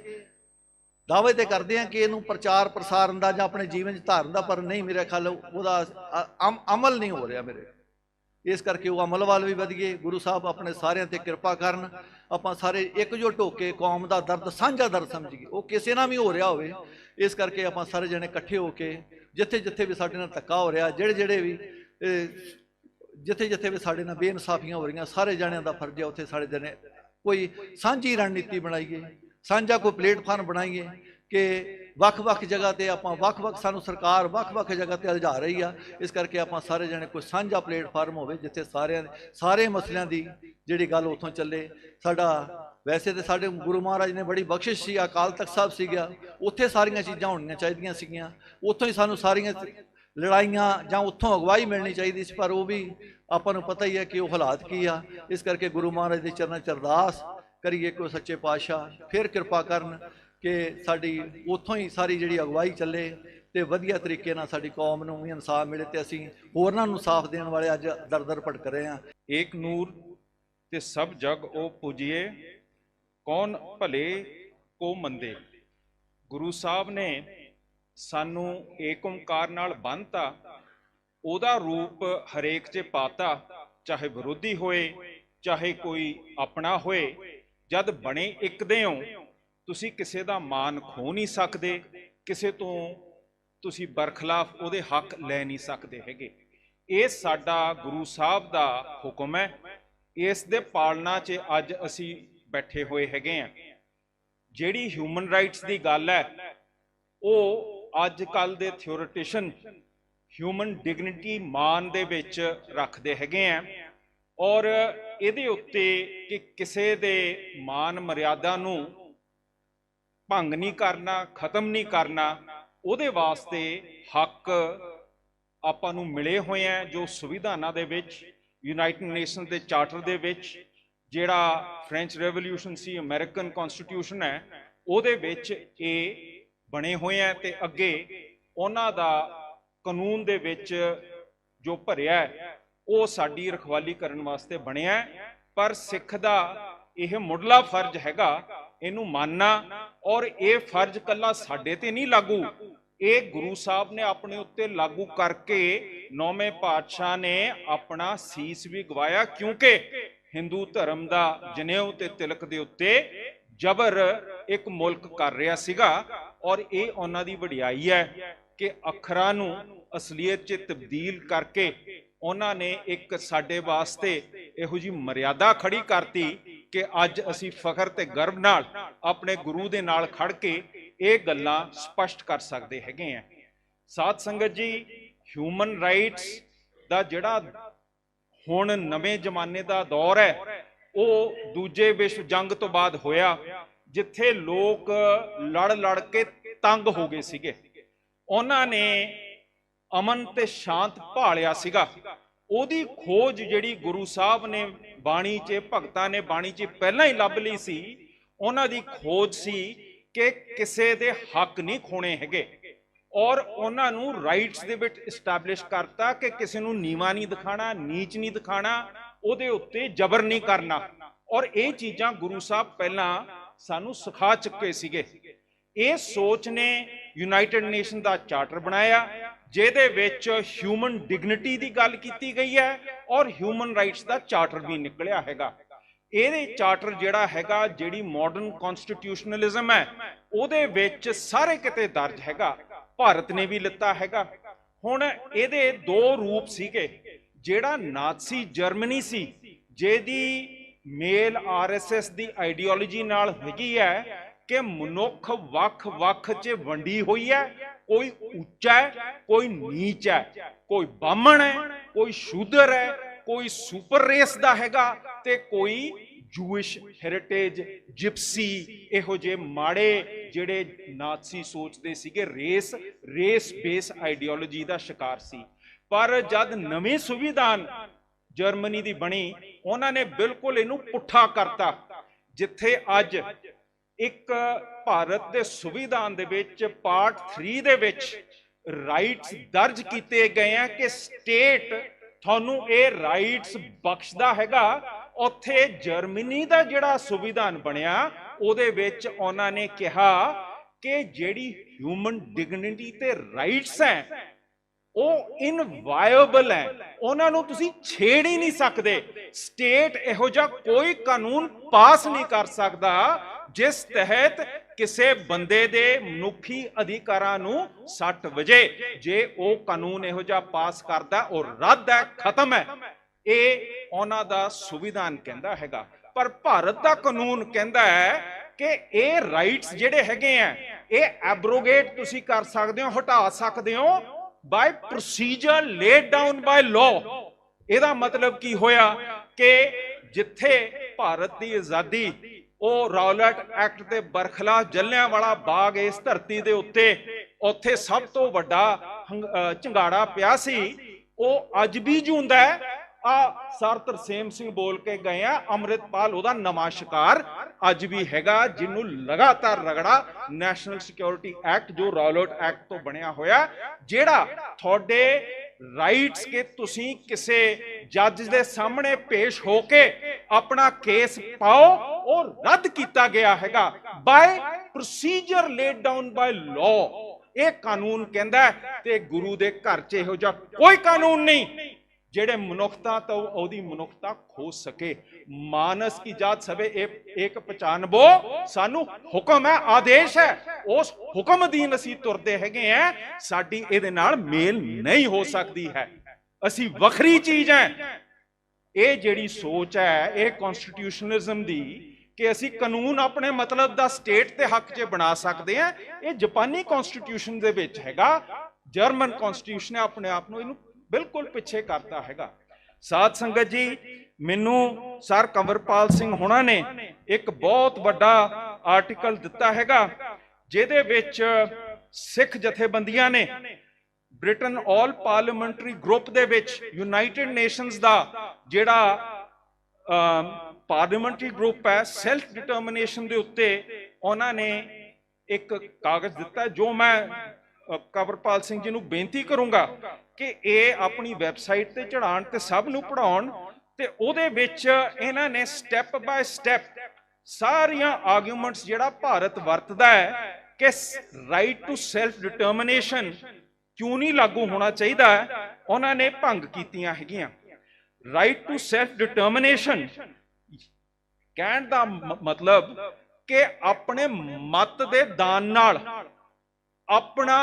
ਦਾਅਵੇ ਤੇ ਕਰਦੇ ਹਾਂ ਕਿ ਇਹਨੂੰ ਪ੍ਰਚਾਰ ਪ੍ਰਸਾਰਨ ਦਾ ਜਾਂ ਆਪਣੇ ਜੀਵਨ 'ਚ ਧਾਰਨ ਦਾ, ਪਰ ਨਹੀਂ ਮੇਰੇ ਖਿਆਲ ਉਹਦਾ ਅਮ- ਅਮਲ ਨਹੀਂ ਹੋ ਰਿਹਾ ਮੇਰੇ। ਇਸ ਕਰਕੇ ਉਹ ਅਮਲ ਵੱਲ ਵੀ ਵਧੀਏ ਗੁਰੂ ਸਾਹਿਬ ਆਪਣੇ ਸਾਰਿਆਂ ਤੇ ਕਿਰਪਾ ਕਰਨ, ਆਪਾਂ ਸਾਰੇ ਇਕਜੁੱਟ ਹੋ ਕੇ ਕੌਮ ਦਾ ਦਰਦ, ਸਾਂਝਾ ਦਰਦ ਸਮਝੀਏ ਉਹ ਕਿਸੇ ਨਾਲ ਵੀ ਹੋ ਰਿਹਾ ਹੋਵੇ ਇਸ ਕਰਕੇ ਆਪਾਂ ਸਾਰੇ ਜਣੇ ਇਕੱਠੇ ਹੋ ਕੇ ਜਿੱਥੇ ਜਿੱਥੇ ਵੀ ਸਾਡੇ ਨਾਲ ਧੱਕਾ ਹੋ ਰਿਹਾ ਜਿਹੜੇ ਜਿਹੜੇ ਵੀ ਜਿੱਥੇ ਜਿੱਥੇ ਵੀ ਸਾਡੇ ਨਾਲ ਬੇਇਨਸਾਫੀਆਂ ਹੋ ਰਹੀਆਂ, ਸਾਰੇ ਜਣਿਆਂ ਦਾ ਫਰਜ਼ ਹੈ ਉੱਥੇ ਸਾਡੇ ਜਣੇ ਕੋਈ ਸਾਂਝੀ ਰਣਨੀਤੀ ਬਣਾਈਏ, ਸਾਂਝਾ ਕੋਈ ਪਲੇਟਫਾਰਮ ਬਣਾਈਏ ਕਿ ਵੱਖ-ਵੱਖ ਜਗ੍ਹਾ ਤੇ ਆਪਾਂ ਵੱਖ-ਵੱਖ ਸਾਨੂੰ ਸਰਕਾਰ ਵੱਖ-ਵੱਖ ਜਗ੍ਹਾ ਤੇ ਉਲਝਾ ਰਹੀ ਆ, ਇਸ ਕਰਕੇ ਆਪਾਂ ਸਾਰੇ ਜਣੇ ਕੋਈ ਸਾਂਝਾ ਪਲੇਟਫਾਰਮ ਹੋਵੇ ਜਿੱਥੇ ਸਾਰਿਆਂ, ਸਾਰੇ ਮਸਲਿਆਂ ਦੀ ਜਿਹੜੀ ਗੱਲ ਉੱਥੋਂ ਚੱਲੇ, ਸਾਡਾ ਵੈਸੇ ਤੇ ਸਾਡੇ ਗੁਰੂ ਮਹਾਰਾਜ ਨੇ ਬੜੀ ਬਖਸ਼ਿਸ਼ ਸੀ, ਅਕਾਲ ਤਖਤ ਸਾਹਿਬ ਸੀਗਾ। ਉੱਥੇ ਸਾਰੀਆਂ ਚੀਜ਼ਾਂ ਹੋਣੀਆਂ ਚਾਹੀਦੀਆਂ ਸੀਗੀਆਂ। ਉੱਥੋਂ ਹੀ ਸਾਨੂੰ ਸਾਰੀਆਂ ਲੜਾਈਆਂ ਜਾਂ ਉੱਥੋਂ ਅਗਵਾਈ ਮਿਲਣੀ ਚਾਹੀਦੀ ਸੀ, ਪਰ ਉਹ ਵੀ ਆਪਾਂ ਨੂੰ ਪਤਾ ਹੀ ਹੈ ਕਿ ਉਹ ਹਾਲਾਤ ਕੀ ਆ। ਇਸ ਕਰਕੇ ਗੁਰੂ ਮਹਾਰਾਜ ਦੇ ਚਰਨਾਂ 'ਚ ਅਰਦਾਸ ਕਰੀਏ ਕਿ ਸੱਚੇ ਪਾਤਸ਼ਾਹ ਫਿਰ ਕਿਰਪਾ ਕਰਨ ਕਿ ਸਾਡੀ ਉੱਥੋਂ ਹੀ ਸਾਰੀ ਜਿਹੜੀ ਅਗਵਾਈ ਚੱਲੇ ਤੇ ਵਧੀਆ ਤਰੀਕੇ ਨਾਲ ਸਾਡੀ ਕੌਮ ਨੂੰ ਵੀ ਇਨਸਾਫ ਮਿਲੇ ਤੇ ਅਸੀਂ ਹੋਰਨਾਂ ਨੂੰ ਸਾਫ਼ ਦੇਣ ਵਾਲੇ ਅੱਜ ਦਰ ਦਰ ਭਟਕ ਰਹੇ ਹਾਂ। ਏਕ ਨੂਰ ਤੇ ਸਭ ਜਗ ਉਹ ਪੂਜੀਏ। ਕੌਣ ਭਲੇ ਕੋ ਮੰਦੇ? ਗੁਰੂ ਸਾਹਿਬ ਨੇ ਸਾਨੂੰ ਏਕ ਓੰਕਾਰ ਨਾਲ ਬੰਨਤਾ, ਉਹਦਾ ਰੂਪ ਹਰੇਕ 'ਚ ਪਾਤਾ, ਚਾਹੇ ਵਿਰੋਧੀ ਹੋਏ, ਚਾਹੇ ਕੋਈ ਆਪਣਾ ਹੋਏ, ਜਦ ਬਣੇ ਇੱਕ ਦੇ ਹੋ, ਤੁਸੀਂ ਕਿਸੇ ਦਾ ਮਾਨ ਖੋ ਨਹੀਂ ਸਕਦੇ, ਕਿਸੇ ਤੋਂ ਤੁਸੀਂ ਬਰਖਲਾਫ ਉਹਦੇ ਹੱਕ ਲੈ ਨਹੀਂ ਸਕਦੇ ਹੈਗੇ। ਇਹ ਸਾਡਾ ਗੁਰੂ ਸਾਹਿਬ ਦਾ ਹੁਕਮ ਹੈ। ਇਸ ਦੇ ਪਾਲਣਾ 'ਚ ਅੱਜ ਅਸੀਂ ਬੈਠੇ ਹੋਏ ਹੈਗੇ ਆ। ਜਿਹੜੀ ਹਿਊਮਨ ਰਾਈਟਸ ਦੀ ਗੱਲ ਹੈ, ਉਹ ਅੱਜ ਕੱਲ ਦੇ ਥਿਓਰੀਟਿਸ਼ਨ ਹਿਊਮਨ ਡਿਗਨਿਟੀ ਮਾਨ ਦੇ ਵਿੱਚ ਰੱਖਦੇ ਹੈਗੇ ਆ ਔਰ ਇਹਦੇ ਉੱਤੇ ਕਿ ਕਿਸੇ ਦੇ ਮਾਨ ਮਰਿਆਦਾ ਨੂੰ ਭੰਗ ਨਹੀਂ ਕਰਨਾ, ਖਤਮ ਨਹੀਂ ਕਰਨਾ, ਉਹਦੇ ਵਾਸਤੇ ਹੱਕ ਆਪਾਂ ਨੂੰ ਮਿਲੇ ਹੋਏ ਆ ਜੋ ਸੰਵਿਧਾਨਾਂ ਦੇ ਵਿੱਚ ਯੂਨਾਈਟਿਡ ਨੇਸ਼ਨ ਦੇ ਚਾਰਟਰ ਦੇ ਵਿੱਚ ਜਿਹੜਾ ਫ੍ਰੈਂਚ ਰੈਵੋਲੂਸ਼ਨ ਸੀ ਅਮਰੀਕਨ ਕਨਸਟੀਟਿਊਸ਼ਨ ਹੈ, ਉਹਦੇ ਵਿੱਚ ਇਹ ਬਣੇ ਹੋਏ ਆ ਤੇ ਅੱਗੇ ਉਹਨਾਂ ਦਾ ਕਾਨੂੰਨ ਦੇ ਵਿੱਚ ਜੋ ਭਰਿਆ ਉਹ ਸਾਡੀ ਰਖਵਾਲੀ ਕਰਨ ਵਾਸਤੇ ਬਣਿਆ ਪਰ ਸਿੱਖ ਦਾ ਇਹ ਮੁੱਢਲਾ ਫਰਜ਼ ਹੈਗਾ, ਇਹਨੂੰ ਮੰਨਣਾ ਔਰ ਇਹ ਫਰਜ਼ ਕੱਲਾ ਸਾਡੇ ਤੇ ਨਹੀਂ ਲਾਗੂ। ਇਹ ਗੁਰੂ ਸਾਹਿਬ ਨੇ ਆਪਣੇ ਉੱਤੇ ਲਾਗੂ ਕਰਕੇ ਨੌਵੇਂ ਪਾਤਸ਼ਾਹ ਨੇ ਆਪਣਾ ਸੀਸ ਵੀ ਗਵਾਇਆ ਕਿਉਂਕਿ ਹਿੰਦੂ ਧਰਮ ਦਾ ਜਨੇਊ ਤੇ ਤਿਲਕ ਦੇ ਉੱਤੇ ਜ਼ਬਰ ਇੱਕ ਮੁਲਕ ਕਰ ਰਿਹਾ ਸੀਗਾ ਔਰ ਇਹ ਉਹਨਾਂ ਦੀ ਵਡਿਆਈ ਹੈ ਕਿ ਅੱਖਰਾਂ ਨੂੰ ਅਸਲੀਅਤ 'ਚ ਤਬਦੀਲ ਕਰਕੇ ਉਹਨਾਂ ਨੇ ਇੱਕ ਸਾਡੇ ਵਾਸਤੇ ਇਹੋ ਜੀ ਮਰਿਆਦਾ ਖੜੀ ਕਰਤੀ ਕਿ ਅੱਜ ਅਸੀਂ ਫਖਰ ਤੇ ਗਰਵ ਨਾਲ ਆਪਣੇ ਗੁਰੂ ਦੇ ਨਾਲ ਖੜ ਕੇ ਇਹ ਗੱਲਾਂ ਸਪਸ਼ਟ ਕਰ ਸਕਦੇ ਹੈਗੇ ਆ। ਸਾਧ ਸੰਗਤ ਜੀ ਹਿਊਮਨ ਰਾਈਟਸ ਦਾ ਜਿਹੜਾ ਹੁਣ ਨਵੇਂ ਜ਼ਮਾਨੇ ਦਾ ਦੌਰ ਹੈ, ਉਹ ਦੂਜੇ ਵਿਸ਼ਵ ਜੰਗ ਤੋਂ ਬਾਅਦ ਹੋਇਆ, ਜਿੱਥੇ ਲੋਕ ਲੜ ਲੜ ਕੇ ਤੰਗ ਹੋ ਗਏ ਸੀਗੇ। ਉਹਨਾਂ ਨੇ ਅਮਨ ਤੇ ਸ਼ਾਂਤ ਭਾਲਿਆ ਸੀਗਾ। ਉਹਦੀ ਖੋਜ ਜਿਹੜੀ ਗੁਰੂ ਸਾਹਿਬ ਨੇ ਬਾਣੀ 'ਚ, ਭਗਤਾਂ ਨੇ ਬਾਣੀ 'ਚ ਪਹਿਲਾਂ ਹੀ ਲੱਭ ਲਈ ਸੀ, ਉਹਨਾਂ ਦੀ ਖੋਜ ਸੀ ਕਿ ਕਿਸੇ ਦੇ ਹੱਕ ਨਹੀਂ ਖੋਣੇ ਹੈਗੇ। ਔਰ ਉਹਨਾਂ ਨੂੰ ਰਾਈਟਸ ਦੇ ਵਿੱਚ ਐਸਟੈਬਲਿਸ਼ ਕਰਤਾ ਕਿ ਕਿਸੇ ਨੂੰ ਨੀਵਾ ਨਹੀਂ ਦਿਖਾਣਾ, ਨੀਚ ਨਹੀਂ ਦਿਖਾਣਾ, ਉਹਦੇ ਉੱਤੇ ਜ਼ਬਰ ਨਹੀਂ ਕਰਨਾ। ਔਰ ਇਹ ਚੀਜ਼ਾਂ ਗੁਰੂ ਸਾਹਿਬ ਪਹਿਲਾਂ ਸਾਨੂੰ ਸਿਖਾ ਚੁੱਕੇ ਸੀਗੇ। ਇਹ ਸੋਚ ਨੇ ਯੂਨਾਈਟਿਡ ਨੇਸ਼ਨ ਦਾ ਚਾਰਟਰ ਬਣਾਇਆ, ਜਿਹਦੇ ਵਿੱਚ ਹਿਊਮਨ ਡਿਗਨਿਟੀ ਦੀ ਗੱਲ ਕੀਤੀ ਗਈ ਹੈ ਔਰ ਹਿਊਮਨ ਰਾਈਟਸ ਦਾ ਚਾਰਟਰ ਵੀ ਨਿਕਲਿਆ ਹੈਗਾ। ਇਹਦੇ ਚਾਰਟਰ ਜਿਹੜਾ ਹੈਗਾ, ਜਿਹੜੀ ਮਾਡਰਨ ਕਨਸਟੀਟਿਊਸ਼ਨਲਿਜ਼ਮ ਹੈ, ਉਹਦੇ ਵਿੱਚ ਸਾਰੇ ਕਿਤੇ ਦਰਜ ਹੈਗਾ। ਭਾਰਤ ਨੇ ਵੀ ਲਿੱਤਾ ਹੈਗਾ। ਹੁਣ ਇਹਦੇ ਦੋ ਰੂਪ ਸੀਗੇ, ਜਿਹੜਾ ਨਾਜ਼ੀ ਜਰਮਨੀ ਸੀ, ਜਿਹਦੀ ਮੇਲ ਆਰਐਸਐਸ ਦੀ ਆਈਡੀਓਲੋਜੀ ਨਾਲ ਹੈਗੀ ਹੈ ਕਿ ਮਨੁੱਖ ਵੱਖ-ਵੱਖ 'ਚ ਵੰਡੀ ਹੋਈ ਹੈ। ਕੋਈ ਉੱਚਾ ਹੈ, ਕੋਈ ਨੀਚ ਹੈ। ਕੋਈ ਬਾਹਮਣ ਹੈ, ਕੋਈ ਸ਼ੂਦਰ ਹੈ, ਕੋਈ ਸੁਪਰ ਰੇਸ ਦਾ ਹੈਗਾ ਤੇ ਕੋਈ ਜੂਇਸ਼ ਹੈਰੀਟੇਜ ਜਿਪਸੀ ਇਹੋ ਜਿਹੇ ਮਾੜੇ ਜਿਹੜੇ ਨਾਜ਼ੀ ਸੋਚਦੇ ਸੀਗੇ ਰੇਸ ਰੇਸ ਬੇਸ ਆਈਡੀਓਲੋਜੀ ਦਾ ਸ਼ਿਕਾਰ ਸੀ। ਪਰ ਜਦ ਨਵੇਂ ਸੰਵਿਧਾਨ ਜਰਮਨੀ ਦੀ ਬਣੀ, ਉਹਨਾਂ ਨੇ ਬਿਲਕੁਲ ਇਹਨੂੰ ਪੁੱਠਾ ਕਰਤਾ, ਜਿੱਥੇ ਅੱਜ ਇੱਕ ਭਾਰਤ ਦੇ ਸੰਵਿਧਾਨ ਦੇ ਵਿੱਚ ਪਾਰਟ 3 ਦੇ ਵਿੱਚ ਰਾਈਟਸ ਦਰਜ ਕੀਤੇ ਗਏ ਆ ਕਿ ਸਟੇਟ ਤੁਹਾਨੂੰ ਇਹ ਰਾਈਟਸ ਬਖਸ਼ਦਾ ਹੈਗਾ ਉੱਥੇ ਜਰਮਨੀ ਦਾ ਜਿਹੜਾ ਸੰਵਿਧਾਨ ਬਣਿਆ, ਉਹਦੇ ਵਿੱਚ ਉਹਨਾਂ ਨੇ ਕਿਹਾ ਕਿ ਜਿਹੜੀ ਹਿਊਮਨ ਡਿਗਨਿਟੀ ਤੇ ਰਾਈਟਸ ਹੈ, ਉਹ ਇਨਵਾਇਬਲ ਹੈ। ਉਹਨਾਂ ਨੂੰ ਤੁਸੀਂ ਛੇੜ ਹੀ ਨਹੀਂ ਸਕਦੇ। ਸਟੇਟ ਇਹੋ ਜਿਹਾ ਕੋਈ ਕਾਨੂੰਨ ਪਾਸ ਨਹੀਂ ਕਰ ਸਕਦਾ, ਜਿਸ ਤਹਿਤ ਕਿਸੇ ਬੰਦੇ ਦੇ ਮਨੁੱਖੀ ਅਧਿਕਾਰਾਂ ਨੂੰ ਸੱਟ ਵਜੇ। ਜੇ ਉਹ ਕਾਨੂੰਨ ਇਹੋ ਜਿਹਾ ਪਾਸ ਕਰਦਾ, ਉਹ ਰੱਦ ਹੈ, ਖਤਮ ਹੈ। ਇਹ ਉਹਨਾਂ ਦਾ ਸੰਵਿਧਾਨ ਕਹਿੰਦਾ ਹੈਗਾ। ਪਰ ਭਾਰਤ ਦਾ ਕਾਨੂੰਨ ਕਹਿੰਦਾ ਹੈ ਕਿ ਇਹ ਰਾਈਟਸ ਜਿਹੜੇ ਹੈਗੇ ਆ, ਇਹ ਐਬਰੋਗੇਟ ਤੁਸੀਂ ਕਰ ਸਕਦੇ ਹੋ, ਹਟਾ ਸਕਦੇ ਹੋ by procedure laid down by law ਇਹਦਾ ਮਤਲਬ ਕੀ ਹੋਇਆ ਕਿ ਜਿੱਥੇ ਭਾਰਤ ਦੀ ਆਜ਼ਾਦੀ, ਉਹ ਰੌਲਟ ਐਕਟ ਦੇ ਬਰਖਲਾਫ਼ ਜੱਲਿਆਂ ਵਾਲਾ ਬਾਗ ਇਸ ਧਰਤੀ ਦੇ ਉੱਤੇ, ਉੱਥੇ ਸਭ ਤੋਂ ਵੱਡਾ ਝੰਗਾੜਾ ਪਿਆ ਸੀ, ਉਹ ਅੱਜ ਵੀ ਜੂੰਦਾ ਹੈ। ਆ ਸਰ ਤਰਸੇਮ ਸਿੰਘ ਬੋਲ ਕੇ ਗਏ ਆ, ਅੰਮ੍ਰਿਤਪਾਲ ਉਹਦਾ ਨਵਾਂ ਸ਼ਿਕਾਰ ਅੱਜ ਵੀ ਹੈਗਾ, ਜਿਹਨੂੰ ਲਗਾਤਾਰ ਰਗੜਾ ਨੈਸ਼ਨਲ ਸਿਕਿਉਰਿਟੀ ਐਕਟ ਜੋ ਰੌਲਟ ਐਕਟ ਤੋਂ ਬਣਿਆ ਹੋਇਆ, ਜਿਹੜਾ ਤੁਹਾਡੇ ਰਾਈਟਸ ਕਿ ਤੁਸੀਂ ਕਿਸੇ ਜੱਜ ਦੇ ਸਾਹਮਣੇ ਪੇਸ਼ ਹੋ ਕੇ ਆਪਣਾ ਕੇਸ ਪਾਓ, ਉਹ ਰੱਦ ਕੀਤਾ ਗਿਆ ਹੈਗਾ by procedure laid down by law ਇਹ ਕਾਨੂੰਨ ਕਹਿੰਦਾ ਤੇ ਗੁਰੂ ਦੇ ਘਰ 'ਚ ਇਹੋ ਜਿਹਾ ਕੋਈ ਕਾਨੂੰਨ ਨਹੀਂ। ਜਿਹੜੇ ਮਨੁੱਖਤਾ ਤੋਂ ਉਹਦੀ ਮਨੁੱਖਤਾ ਖੋ ਸਕੇ। ਮਾਨਸ ਕੀ ਜਾਤ ਸਵੇ ਇਹ ਇੱਕ ਪਛਾਨਬੋ ਸਾਨੂੰ ਹੁਕਮ ਹੈ, ਆਦੇਸ਼ ਹੈ। ਉਸ ਹੁਕਮ ਅਧੀਨ ਅਸੀਂ ਤੁਰਦੇ ਹੈਗੇ ਆ ਸਾਡੀ ਇਹਦੇ ਨਾਲ ਮੇਲ ਨਹੀਂ ਹੋ ਸਕਦੀ ਹੈ। ਅਸੀਂ ਵੱਖਰੀ ਚੀਜ਼ ਹੈ ਇਹ ਜਿਹੜੀ ਸੋਚ ਹੈ ਇਹ ਕਨਸਟੀਟਿਊਸ਼ਨਲਿਜ਼ਮ ਦੀ ਕਿ ਅਸੀਂ ਕਾਨੂੰਨ ਆਪਣੇ ਮਤਲਬ ਦਾ ਸਟੇਟ ਤੇ ਹੱਕ 'ਚ ਬਣਾ ਸਕਦੇ ਹਾਂ ਇਹ ਜਾਪਾਨੀ ਕਨਸਟੀਟਿਊਸ਼ਨ ਦੇ ਵਿੱਚ ਹੈਗਾ। ਜਰਮਨ ਕਨਸਟੀਟਿਊਸ਼ਨ ਨੇ ਆਪਣੇ ਆਪ ਨੂੰ, ਇਹਨੂੰ ਬਿਲਕੁਲ ਪਿੱਛੇ ਕਰਤਾ ਹੈਗਾ। ਸਾਧ ਸੰਗਤ ਜੀ, ਮੈਨੂੰ ਸਰ ਕੰਵਰਪਾਲ ਸਿੰਘ ਹੁਣਾਂ ਨੇ ਇੱਕ ਬਹੁਤ ਵੱਡਾ ਆਰਟੀਕਲ ਦਿੱਤਾ ਹੈਗਾ, ਜਿਹਦੇ ਵਿੱਚ ਸਿੱਖ ਜਥੇਬੰਦੀਆਂ ਨੇ ਬ੍ਰਿਟਨ ਆਲ ਪਾਰਲੀਮੈਂਟਰੀ ਗਰੁੱਪ ਦੇ ਵਿੱਚ ਯੂਨਾਈਟਿਡ ਨੇਸ਼ਨਸ ਦਾ ਜਿਹੜਾ ਪਾਰਲੀਮੈਂਟਰੀ ਗਰੁੱਪ ਹੈ ਸੈਲਫ ਡਿਟਰਮੀਨੇਸ਼ਨ ਦੇ ਉੱਤੇ ਉਹਨਾਂ ਨੇ ਇੱਕ ਕਾਗਜ਼ ਦਿੱਤਾ, ਜੋ ਮੈਂ ਕੰਵਰਪਾਲ ਸਿੰਘ ਜੀ ਨੂੰ ਬੇਨਤੀ ਕਰੂੰਗਾ ਕਿ ਇਹ ਆਪਣੀ ਵੈਬਸਾਈਟ ਤੇ ਚੜਾਉਣ ਤੇ ਸਭ ਨੂੰ ਪੜਾਉਣ ਤੇ ਉਹਦੇ ਵਿੱਚ ਇਹਨਾਂ ਨੇ ਸਟੈਪ ਬਾਏ ਸਟੈਪ ਸਾਰੀਆਂ ਆਰਗੂਮੈਂਟਸ ਜਿਹੜਾ ਭਾਰਤ ਵਰਤਦਾ ਹੈ ਕਿ ਰਾਈਟ ਟੂ ਸੈਲਫ ਡਿਟਰਮੀਨੇਸ਼ਨ ਕਿਉਂ ਨਹੀਂ ਲਾਗੂ ਹੋਣਾ ਚਾਹੀਦਾ ਉਹਨਾਂ ਨੇ ਭੰਗ ਕੀਤੀਆਂ ਹੈਗੀਆਂ। ਰਾਈਟ ਟੂ ਸੈਲਫ ਡਿਟਰਮੀਨੇਸ਼ਨ ਕਹਿਣ ਦਾ ਮਤਲਬ ਕਿ ਆਪਣੇ ਮਤ ਦੇ ਦਾਨ ਨਾਲ ਆਪਣਾ